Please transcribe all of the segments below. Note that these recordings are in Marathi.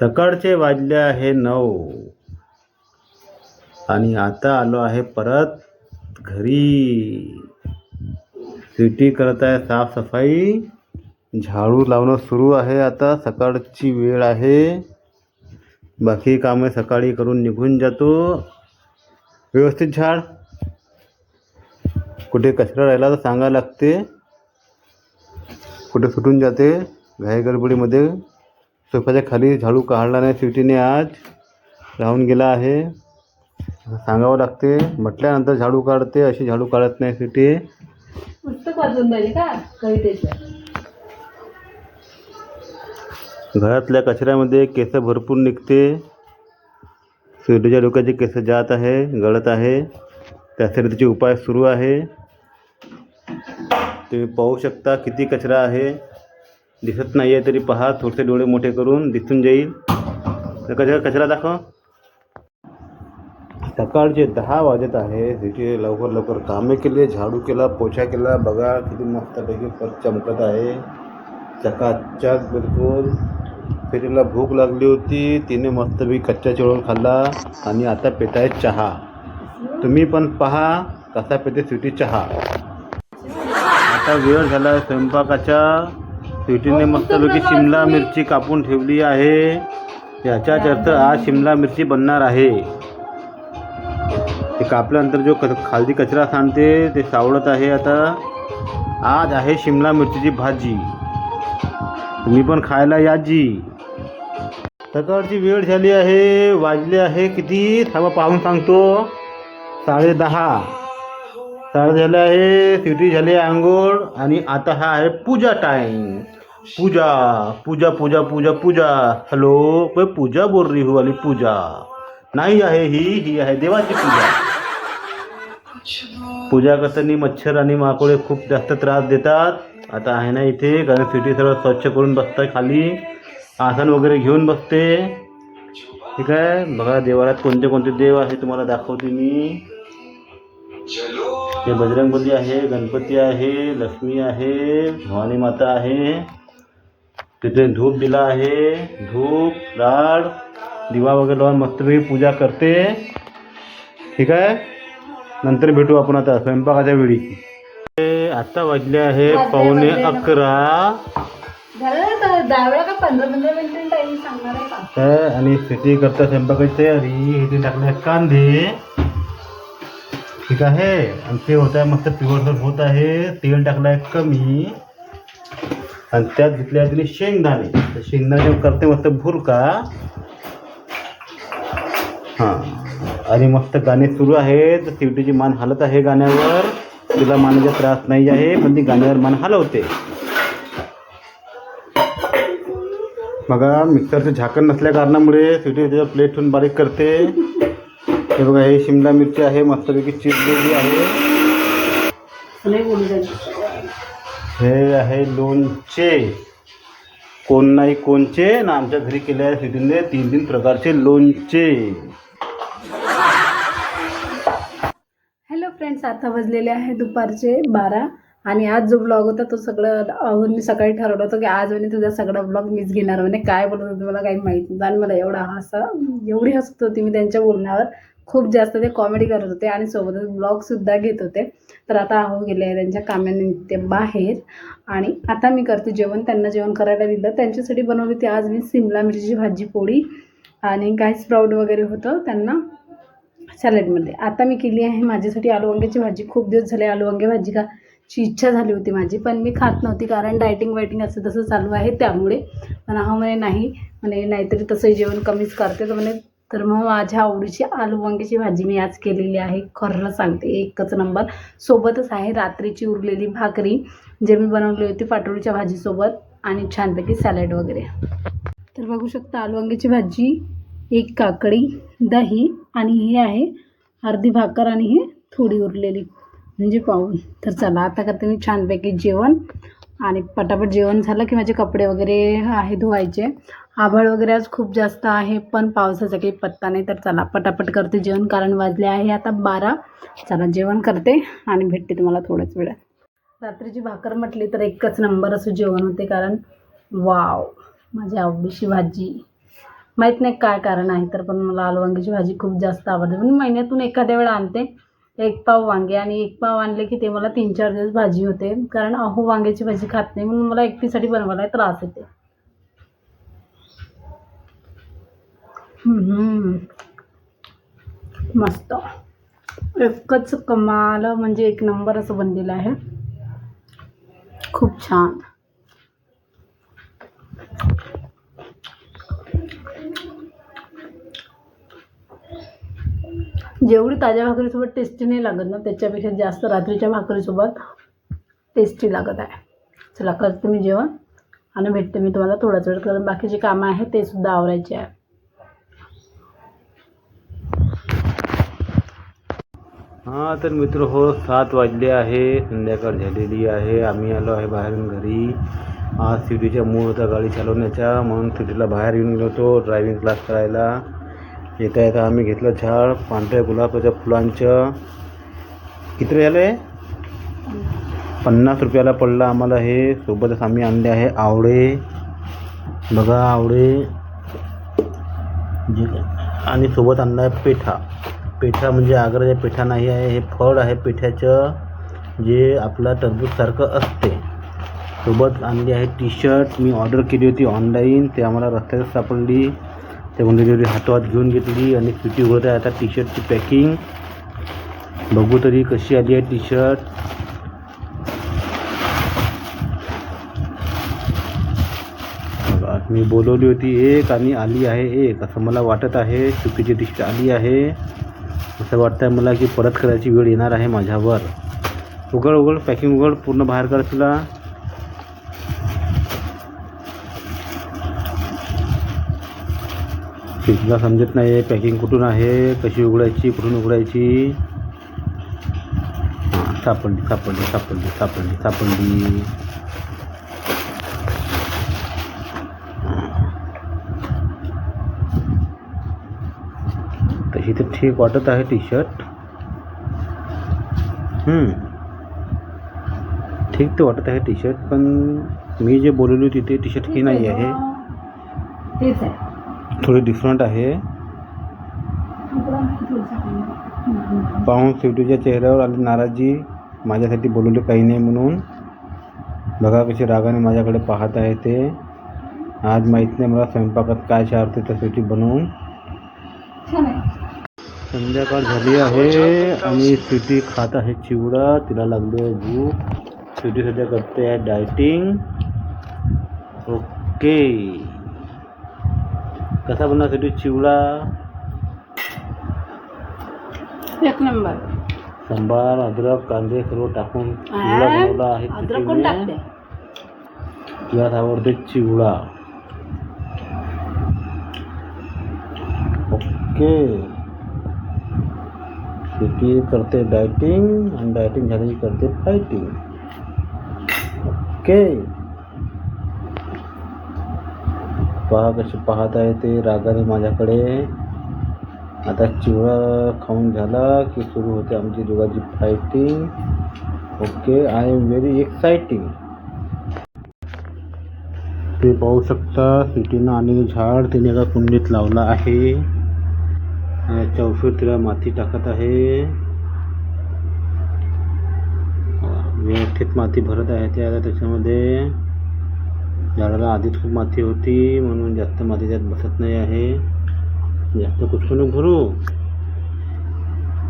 सकाळचे वाजले आहे नऊ. आणि आता आलो आहे परत घरी. सिटी करत आहे साफसफाई. झाडू लावणं सुरू आहे आता. सकाळची वेळ आहे. बाकी कामे सकाळी करून निघून जातो. व्यवस्थित झाड. कुठे कचरा राहिला तर सांगा लागते. कुठे सुटून जाते. घाई गडबडीमध्ये. सोफ्याच्या खाली झाडू काढला नाही स्वीटीने आज राहून गेला आहे. सांगावं लागते म्हटल्यानंतर झाडू काढते अशी झाडू काढत नाही स्वीटी पुस्तक वाचून राहिले का कवितेचं? घरातल्या कचऱ्यामध्ये केस भरपूर निघते. स्वीटीच्या डोक्याचे केस जात आहे गळत आहे. त्यासाठी त्याचे उपाय सुरू आहे. तुम्ही पाहू शकता किती कचरा आहे. दिसत नाही आहे तरी पहा थोडेसे डोळे मोठे करून दिसून जाईल. तर कचरा कचरा दाखव. सकाळचे दहा वाजत आहे. तिथे लवकर लवकर कामे केले झाडू केला पोछा केला. बघा किती मस्तपैकी परत चमकत आहे. चकाचक बिलकुल. सिटीला भूक लागली होती. तिने मस्तपैकी कच्चा चिळून खाल्ला. आणि आता पेताय आहे चहा. तुम्ही पण पहा कसा पेते सुटी चहा. आता वेळ झाला स्वयंपाकाचा. स्वयंपाकाच्या स्वीटीने मस्तपैकी शिमला मिरची कापून ठेवली आहे. याचाच अर्थ आज शिमला मिरची बनणार आहे. ते कापल्यानंतर जो खालती कचरा सांडते ते सावळत आहे आता. आज आहे शिमला मिरचीची भाजी. तुम्ही पण खायला या जी. सकाळची वेळ झाली आहे वाजले आहे किती? थांबा पाहून सांगतो. साडे दहा. साडे झाले आहे सिटी झाली आहे आंघोळ. आणि आता हा आहे पूजा टाईम पूजा पूजा पूजा पूजा पूजा. हॅलो मैं पूजा बोल रही हो वाली पूजा? नाही आहे ही ही आहे देवाची पूजा. पूजा करताना मच्छर आणि माकोळे खूप जास्त त्रास देतात. आता आहे ना इथे कारण सिटी सर्व स्वच्छ करून बसतं खाली. आसन वगैरे घेऊन बसते. ठीक आहे बघा देवाळात कोणते कोणते देव आहे तुम्हाला दाखवते मी. हे बजरंगबली आहे गणपती आहे लक्ष्मी आहे भवानी माता आहे. तिथे धूप दिला आहे. धूप लाड दिवा वगैरे लावून मस्तपैकी पूजा करते. ठीक आहे? नंतर भेटू आपण आता स्वयंपाकाच्या वेळी. आता वाजले आहे पावणे अकरा. आणि स्थिती करता स्वयंपाकाची तयारी इथे टाकले कांदे. ठीक आहे? आणि ते होत आहे मस्त पिवळसर होत आहे. तेल टाकलं आहे कमी. आणि त्यात घेतले आहे तिने शेंगदाणे. तर शेंगदाणे करते मस्त भुरका हां. आणि मस्त गाणे सुरू आहेत. शिवटीची मान हलत आहे गाण्यावर. तिला मानाचा त्रास नाही आहे पण ती गाण्यावर मान हलवते. बघा मिक्सरचं झाकण नसल्या कारणामुळे स्वीटी त्याच्या प्लेट ठेवून बारीक करते. हे बघा हे शिमला मिरची आहे. मस्तपैकी चिरलेली आहे. हे आहे लोणचे. कोण नाही कोणचे? ना आमच्या घरी केले सिटीने तीन तीन प्रकारचे लोणचे. हॅलो फ्रेंड्स आता वाजलेले आहे दुपारचे बारा. आणि आज जो ब्लॉग होता तो सगळं अहून मी सकाळी ठरवलं होतं की आज म्हणे तुझा सगळा ब्लॉग मीच घेणार म्हणे. काय बोलत होते मला काही माहीत नाही. आणि मला एवढा हसा एवढी हसत होती मी त्यांच्या बोलण्यावर. खूप जास्त ते कॉमेडी करत होते आणि सोबतच ब्लॉगसुद्धा घेत होते. तर आता अहो गेले आहे त्यांच्या कामानिमित्त बाहेर. आणि आता मी करते जेवण. त्यांना जेवण करायला दिलं. त्यांच्यासाठी बनवली होती आज मी सिमला मिरचीची भाजी पोळी आणि काही स्प्राऊट वगैरे होतं त्यांना सॅलडमध्ये. आता मी केली आहे माझ्यासाठी आलू वांग्याची भाजी. खूप दिवस झाले आलू वांगे भाजी का ची इच्छा झाली होती माझी पण मी खात नव्हती कारण डायटिंग वायटिंग असं तसं चालू आहे त्यामुळे. पण हा म्हणे नाही. म्हणे नाहीतरी तसंही जेवण कमीच करते. तर म्हणे तर मग माझ्या आवडीची आलू वांग्याची भाजी मी आज केलेली आहे. खरं सांगते एकच नंबर. सोबतच आहे रात्रीची उरलेली भाकरी जे मी बनवली होती पाटोळीच्या भाजीसोबत आणि छानपैकी सॅलड वगैरे. तर बघू शकता आलू वांग्याची भाजी एक काकडी दही आणि हे आहे अर्धी भाकर आणि हे थोडी उरलेली. म्हणजे पाहून. तर चला आता करते मी छानपैकी जेवण. आणि पटापट जेवण झालं की माझे कपडे वगैरे आहे धुवायचे. आभाळ वगैरे आज खूप जास्त आहे पण पावसाचा काही पत्ता नाही. तर चला पटापट करते जेवण. कारण वाजले आहे आता बारा. चला जेवण करते आणि भेटते तुम्हाला थोड्याच वेळात. रात्रीची भाकर म्हटली तर एकच नंबर असं जेवण होते. कारण वाव माझी आवडीची भाजी. माहीत नाही काय कारण आहे तर पण मला आलू भाजी खूप जास्त आवडते. पण महिन्यातून एखाद्या वेळा आणते. एक पाव वांगे आणि एक पाव आणले की ते मला तीन चार दिवस भाजी होते. कारण अहो वांग्याची भाजी खात नाही म्हणून मला एकटीसाठी बनवायला त्रास येते. मस्त. एकच कमाल म्हणजे एक नंबर असं बनलेलं आहे. खूप छान. जेवढी ताज्या भाकरीसोबत टेस्टी नाही लागत ना त्याच्यापेक्षा जास्त रात्रीच्या भाकरीसोबत टेस्टी लागत आहे. चला करते मी जेवण आणि भेटते मी तुम्हाला थोड्याच वेळ कारण बाकीचे कामं आहेत ते सुद्धा आवरायचे आहे. हां तर मित्र हो सात वाजले आहे संध्याकाळ झालेली आहे. आम्ही आलो आहे बाहेरून घरी. आज सिटीच्या मूळ होता गाडी चालवण्याचा म्हणून सिटीला बाहेर येऊन गेलो होतो ड्रायव्हिंग क्लास करायला. येता येता आम्ही घेतलं झाड पांढऱ्या गुलाबाच्या फुलांचं. किती झालं पन्नास रुपयाला पडलं आम्हाला हे. सोबतच आम्ही आणले आहे आवळे. बघा आवळे. जे आणि सोबत आणला आहे पेठा. पेठा म्हणजे आग्राच्या पेठा नाही आहे हे फळ आहे पेठ्याचं जे आपला टरबूजसारखं असते. सोबत आणली आहे टी शर्ट मी ऑर्डर केली होती ऑनलाईन ते आम्हाला रस्त्यात सापडली. ते डिलिव्हरी हातोहात घेऊन घेतली आणि फिटी होत आहे. आता टी शर्टची पॅकिंग बघू तरी कशी आली आहे टी शर्ट बघा, मी बोलवली होती एक आणि आली आहे एक. असं मला वाटत आहे चुकीची टी शर्ट आली आहे. असं वाटतं आहे मला की परत करायची वेळ येणार आहे माझ्यावर. उघड उघड पॅकिंग उघड पूर्ण बाहेर कर तुला. तुला समजत नाही आहे पॅकिंग कुठून आहे कशी उघडायची कुठून उघडायची? हां सापडली सापडली सापडली सापडली सापडली. तशी तर ठीक वाटत आहे टी शर्ट ठीक तर वाटत आहे टी शर्ट पण मी जे बोलवली होती ते टी शर्ट ही नाही आहे. थोडी डिफरंट पाहून स्वीटूच्या चेहऱ्यावर आली नाराजी. माझ्यासाठी बोलवले काही नाही म्हणून. बघा कसे रागाने माझ्याकडे पाहत आहे ते. आज माहीत नाही मला स्वयंपाकात काय चारते त्या स्वीटी बनवून. संध्याकाळ झाली आहे आणि स्वीटी खात आहे चिवडा. तिला लागली आहे भूक. स्वीटी सध्या करते आहे डायटिंग ओके कसा बनवा स्वीटी चिवडा? एक नंबर. सांबार अद्रक कांदे सर्व टाकून चिवडा बनवला आहे अद्रक कोण स्वीटीने. टाकते? तिला आवडते चिवडा. ओके. स्वीटी करते डायटिंग आणि डायटिंग झाली करते फायटिंग. ओके. पहा कसे पाहत आहे ते. रागाने माझ्याकडे आता चिवडा खाऊन झाला की सुरू होते आमची दोघांची fighting okay I am very exciting ते पाहू शकता सिटीनं आणि झाड तिने एका कुंडीत लावलं आहे. चौफीर तिला माती टाकत आहे. व्यवस्थित माती भरत आहे ते आता त्याच्यामध्ये. झाडाला आधीच खूप माती होती म्हणून जास्त माती त्यात बसत नाही आहे. जास्त नको भरू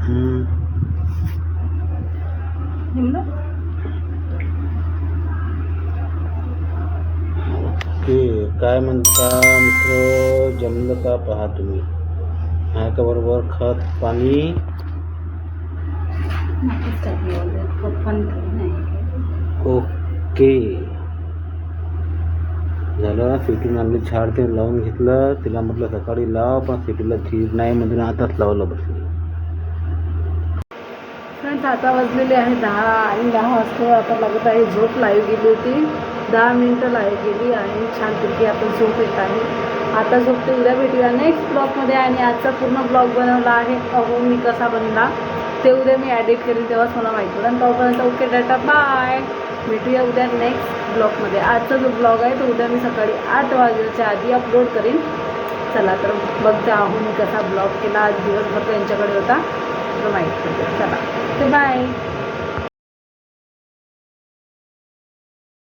हम्म. ओके काय म्हणता मित्र जमलं का पहा तुम्ही? आहे का बरोबर खत पाणी ओके. झालं सिटीनं आणले झाड ते लावून घेतलं. तिला म्हटलं सकाळी लाव पण सिटीला ठीक नाही म्हणजे आताच लावलं बसली. फ्रेंड्स आता वाजलेले आहे दहा आणि दहा वाजता आता लागत आहे झोप लाईव्ह गेली होती. दहा मिनटं लाईव्ह गेली आणि छानपैकी आपण झोप येत आहे. आता झोपते उद्या भेटूया नेक्स्ट ब्लॉगमध्ये आणि आजचा पूर्ण ब्लॉग बनवला आहे अहो मी कसा बनला ते उद्या मी ॲडिट करेन तेव्हाच मला माहिती पडेल. आणि तोपर्यंत ओके डाटा बाय भेटूया उद्या नेक्स्ट ब्लॉगमध्ये आजचा जो ब्लॉग आहे तो उद्या मी सकाळी आठ वाजेच्या आधी अपलोड करीन. चला तर बघता आहो मी कसा ब्लॉग केला. आज दिवसभर त्यांच्याकडे होता. तर माहीत चला. तर बाय